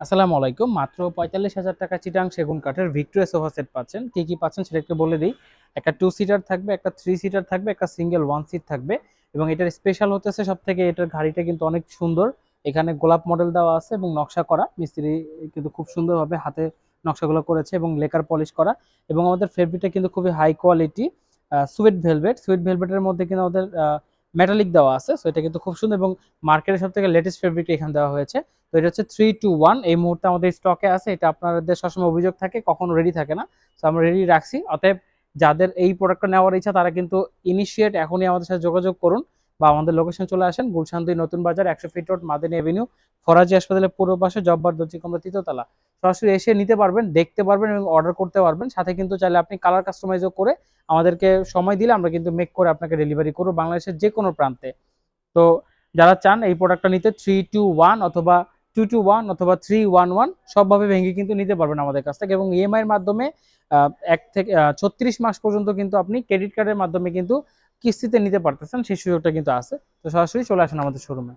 আসসালামু আলাইকুম। মাত্র পঁয়তাল্লিশ হাজার টাকা চিটাং সেগুন কাঠের ভিক্টোরিয়া সোফা সেট পাচ্ছেন। কি কি পাচ্ছেন সেটা একটু বলে দিই। একটা টু সিটার থাকবে, একটা থ্রি সিটার থাকবে, একটা সিঙ্গেল ওয়ান সিট থাকবে এবং এটার স্পেশাল হতেছে সব থেকে এটার গাড়িটা কিন্তু অনেক সুন্দর। এখানে গোলাপ মডেল দেওয়া আছে এবং নকশা করা। মিস্ত্রি কিন্তু খুব সুন্দরভাবে হাতে নকশাগুলো করেছে এবং লেকার পলিশ করা এবং আমাদের ফেব্রিকটা কিন্তু খুবই high quality sweet velvet sweet ভেলভেটের মধ্যে কিন্তু আমাদের মেটালিক দেওয়া আছে সো এটা কিন্তু খুব সুন্দর এবং মার্কেটের সব থেকে লেটেস্ট ফেব্রিক এখানে দেওয়া হয়েছে। তো এটা হচ্ছে থ্রি টু ওয়ান এই মুহূর্তে আমাদের স্টকে আছে, এটা আপনাদের সবসময় অভিযোগ থাকে, কখনো রেডি থাকে না। তো আমরা রেডি রাখছি, অতএব যাদের এই প্রোডাক্টটা নেওয়ার ইচ্ছা, তারা কিন্তু ইনিশিয়েট এখনই আমাদের সাথে যোগাযোগ করুন বা আমাদের লোকেশন চলে আসেন, গুলশান দুই নতুন বাজার, একশো feet road Madani avenue Faraji হাসপাতালের পূর্ব পাশে জব্বার দর্জি কমরা তৃতীয়তলা সরাসরি এসে নিতে পারবেন, দেখতে পারবেন এবং অর্ডার করতে পারবেন। সাথে কিন্তু চাইলে আপনি কালার কাস্টমাইজও করে আমাদেরকে সময় দিলে আমরা কিন্তু মেক করে আপনাকে ডেলিভারি করব বাংলাদেশের যে কোনো প্রান্তে। তো যারা চান এই প্রোডাক্টটা নিতে থ্রি টু ওয়ান অথবা টু টু ওয়ান অথবা থ্রি ওয়ান ওয়ান সবভাবে ভেঙে কিন্তু নিতে পারবেন আমাদের কাছ থেকে এবং ইএমআই এর মাধ্যমে এক থেকে ছত্রিশ মাস পর্যন্ত কিন্তু আপনি ক্রেডিট কার্ডের মাধ্যমে কিন্তু কিস্তিতে নিতে পারতেছেন, সেই সুযোগটা কিন্তু আছে। তো সরাসরি চলে আসেন আমাদের শোরুমে